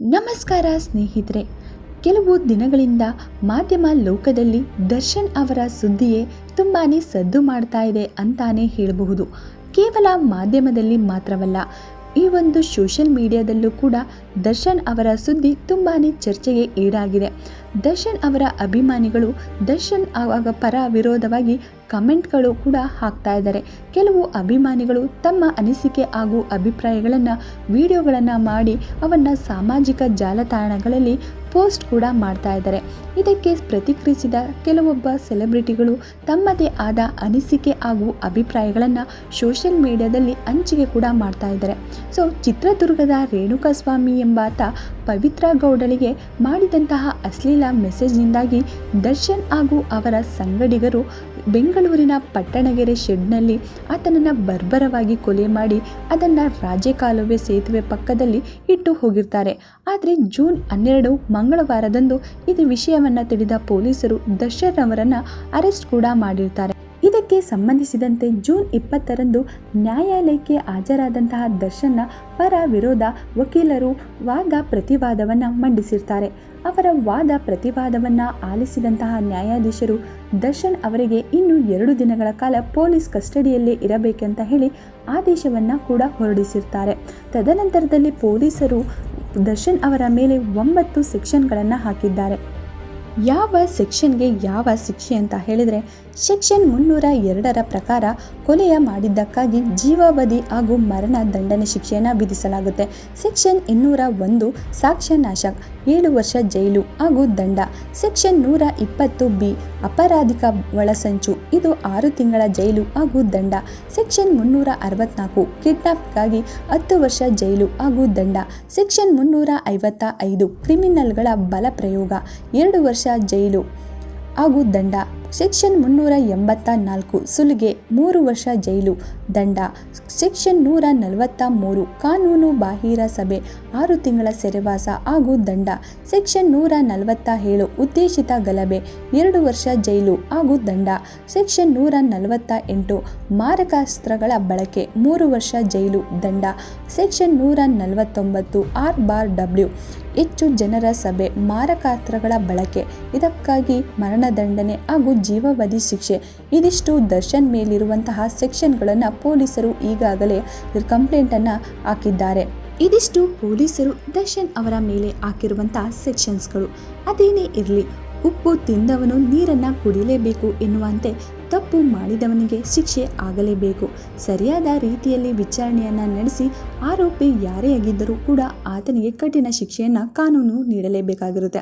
ನಮಸ್ಕಾರ ಸ್ನೇಹಿತರೆ. ಕೆಲವು ದಿನಗಳಿಂದ ಮಾಧ್ಯಮ ಲೋಕದಲ್ಲಿ ದರ್ಶನ್ ಅವರ ಸುದ್ದಿಯೇ ತುಂಬಾ ಸದ್ದು ಮಾಡ್ತಾ ಇದೆ ಅಂತಾನೆ ಹೇಳಬಹುದು. ಕೇವಲ ಮಾಧ್ಯಮದಲ್ಲಿ ಮಾತ್ರವಲ್ಲ, ಈ ಒಂದು ಸೋಷಿಯಲ್ ಮೀಡಿಯಾದಲ್ಲೂ ಕೂಡ ದರ್ಶನ್ ಅವರ ಸುದ್ದಿ ತುಂಬಾ ಚರ್ಚೆಗೆ ಈಡಾಗಿದೆ. ದರ್ಶನ್ ಅವರ ಅಭಿಮಾನಿಗಳು ದರ್ಶನ್ ಆವಾಗ ಪರ ವಿರೋಧವಾಗಿ ಕಮೆಂಟ್ಗಳು ಕೂಡ ಹಾಕ್ತಾ ಇದ್ದಾರೆ. ಕೆಲವು ಅಭಿಮಾನಿಗಳು ತಮ್ಮ ಅನಿಸಿಕೆ ಹಾಗೂ ಅಭಿಪ್ರಾಯಗಳನ್ನು, ವಿಡಿಯೋಗಳನ್ನು ಮಾಡಿ ಅವನ್ನು ಸಾಮಾಜಿಕ ಜಾಲತಾಣಗಳಲ್ಲಿ ಪೋಸ್ಟ್ ಕೂಡ ಮಾಡ್ತಾ ಇದ್ದಾರೆ. ಇದಕ್ಕೆ ಪ್ರತಿಕ್ರಿಯಿಸಿದ ಕೆಲವೊಬ್ಬ ಸೆಲೆಬ್ರಿಟಿಗಳು ತಮ್ಮದೇ ಆದ ಅನಿಸಿಕೆ ಹಾಗೂ ಅಭಿಪ್ರಾಯಗಳನ್ನು ಸೋಷಿಯಲ್ ಮೀಡಿಯಾದಲ್ಲಿ ಹಂಚಿಕೆ ಕೂಡ ಮಾಡ್ತಾ ಇದ್ದಾರೆ. ಸೊ, ಚಿತ್ರದುರ್ಗದ ರೇಣುಕಾಸ್ವಾಮಿ ಎಂಬಾತ ಪವಿತ್ರ ಗೌಡಳಿಗೆ ಮಾಡಿದಂತಹ ಅಶ್ಲೀಲ ಮೆಸೇಜ್ನಿಂದಾಗಿ ದರ್ಶನ್ ಹಾಗೂ ಅವರ ಸಂಗಡಿಗರು ಬೆಂಗಳೂರಿನ ಪಟ್ಟಣಗೆರೆ ಶೆಡ್ನಲ್ಲಿ ಆತನನ್ನು ಬರ್ಬರವಾಗಿ ಕೊಲೆ ಮಾಡಿ ಅದನ್ನು ರಾಜಕಾಲುವೆ ಸೇತುವೆ ಪಕ್ಕದಲ್ಲಿ ಇಟ್ಟು ಹೋಗಿರ್ತಾರೆ. ಆದರೆ ಜೂನ್ ಹನ್ನೆರಡು ಮಂಗಳವಾರದಂದು ಇದು ವಿಷಯವನ್ನು ತಿಳಿದ ಪೊಲೀಸರು ದರ್ಶನ್ ಅವರನ್ನು ಅರೆಸ್ಟ್ ಕೂಡ ಮಾಡಿರ್ತಾರೆ. ಸಂಬಂಧಿಸಿದಂತೆ ಜೂನ್ ಇಪ್ಪತ್ತರಂದು ನ್ಯಾಯಾಲಯಕ್ಕೆ ಹಾಜರಾದಂತಹ ದರ್ಶನ್ನ ಪರ ವಿರೋಧ ವಕೀಲರು ವಾದ ಪ್ರತಿವಾದವನ್ನು ಮಂಡಿಸಿರ್ತಾರೆ. ಅವರ ವಾದ ಪ್ರತಿವಾದವನ್ನು ಆಲಿಸಿದಂತಹ ನ್ಯಾಯಾಧೀಶರು ದರ್ಶನ್ ಅವರಿಗೆ ಇನ್ನು ಎರಡು ದಿನಗಳ ಕಾಲ ಪೊಲೀಸ್ ಕಸ್ಟಡಿಯಲ್ಲೇ ಇರಬೇಕಂತ ಹೇಳಿ ಆದೇಶವನ್ನು ಕೂಡ ಹೊರಡಿಸಿರ್ತಾರೆ. ತದನಂತರದಲ್ಲಿ ಪೊಲೀಸರು ದರ್ಶನ್ ಅವರ ಮೇಲೆ ಒಂಬತ್ತು ಸೆಕ್ಷನ್ಗಳನ್ನು ಹಾಕಿದ್ದಾರೆ. ಯಾವ ಸೆಕ್ಷನ್ಗೆ ಯಾವ ಶಿಕ್ಷೆ ಅಂತ ಹೇಳಿದರೆ ಸೆಕ್ಷನ್ ಮುನ್ನೂರ ಎರಡರ ಪ್ರಕಾರ ಕೊಲೆಯ ಮಾಡಿದ್ದಕ್ಕಾಗಿ ಜೀವಾವಧಿ ಹಾಗೂ ಮರಣ ದಂಡನೆ ಶಿಕ್ಷೆಯನ್ನು ವಿಧಿಸಲಾಗುತ್ತೆ. ಸೆಕ್ಷನ್ ಇನ್ನೂರ ಒಂದು ಸಾಕ್ಷ್ಯ ನಾಶ ಏಳು ವರ್ಷ ಜೈಲು ಹಾಗೂ ದಂಡ. ಸೆಕ್ಷನ್ ನೂರ ಇಪ್ಪತ್ತು ಬಿ, ಅಪರಾಧಿಕ ಒಳಸಂಚು, ಇದು ಆರು ತಿಂಗಳ ಜೈಲು ಹಾಗೂ ದಂಡ. ಸೆಕ್ಷನ್ ಮುನ್ನೂರ ಅರವತ್ನಾಲ್ಕು, ಕಿಡ್ನಾಪ್ಗಾಗಿ ಹತ್ತು ವರ್ಷ ಜೈಲು ಹಾಗೂ ದಂಡ. ಸೆಕ್ಷನ್ ಮುನ್ನೂರ ಐವತ್ತ ಐದು, ಕ್ರಿಮಿನಲ್ಗಳ ಬಲ ಪ್ರಯೋಗ, ಎರಡು ವರ್ಷ ಜೈಲು ಹಾಗೂ ದಂಡ. ಸೆಕ್ಷನ್ ಮುನ್ನೂರ ಎಂಬತ್ತ ನಾಲ್ಕು ಸುಲಿಗೆ ಮೂರು ವರ್ಷ ಜೈಲು ದಂಡ. ಸೆಕ್ಷನ್ ನೂರ ನಲವತ್ತ ಮೂರು ಕಾನೂನು ಬಾಹಿರ ಸಭೆ ಆರು ತಿಂಗಳ ಸೆರೆವಾಸ ಹಾಗೂ ದಂಡ. ಸೆಕ್ಷನ್ ನೂರ ನಲವತ್ತ ಏಳು ಉದ್ದೇಶಿತ ಗಲಭೆ ಎರಡು ವರ್ಷ ಜೈಲು ಹಾಗೂ ದಂಡ. ಸೆಕ್ಷನ್ ನೂರ ನಲವತ್ತ ಎಂಟು ಮಾರಕಾಸ್ತ್ರಗಳ ಬಳಕೆ ಮೂರು ವರ್ಷ ಜೈಲು ದಂಡ. ಸೆಕ್ಷನ್ ನೂರ ನಲವತ್ತೊಂಬತ್ತು ಆರ್ ಬಾರ್ ಡಬ್ಲ್ಯೂ ಹೆಚ್ಚು ಜನರ ಸಭೆ ಮಾರಕಾಸ್ತ್ರಗಳ ಬಳಕೆ ಇದಕ್ಕಾಗಿ ಮರಣದಂಡನೆ ಹಾಗೂ ಜೀವಾವಧಿ ಶಿಕ್ಷೆ. ಇದಿಷ್ಟು ದರ್ಶನ್ ಮೇಲಿರುವಂತಹ ಸೆಕ್ಷನ್ಗಳನ್ನು ಪೊಲೀಸರು ಈಗಾಗಲೇ ಕಂಪ್ಲೇಂಟನ್ನು ಹಾಕಿದ್ದಾರೆ. ಇದಿಷ್ಟು ಪೊಲೀಸರು ದರ್ಶನ್ ಅವರ ಮೇಲೆ ಹಾಕಿರುವಂತಹ ಸೆಕ್ಷನ್ಸ್ಗಳು. ಅದೇನೇ ಇರಲಿ, ಉಪ್ಪು ತಿಂದವನು ನೀರನ್ನು ಕುಡಿಯಲೇಬೇಕು ಎನ್ನುವಂತೆ ತಪ್ಪು ಮಾಡಿದವನಿಗೆ ಶಿಕ್ಷೆ ಆಗಲೇಬೇಕು. ಸರಿಯಾದ ರೀತಿಯಲ್ಲಿ ವಿಚಾರಣೆಯನ್ನು ನಡೆಸಿ ಆರೋಪಿ ಯಾರೇ ಆಗಿದ್ದರೂ ಕೂಡ ಆತನಿಗೆ ಕಠಿಣ ಶಿಕ್ಷೆಯನ್ನು ಕಾನೂನು ನೀಡಲೇಬೇಕಾಗಿರುತ್ತೆ.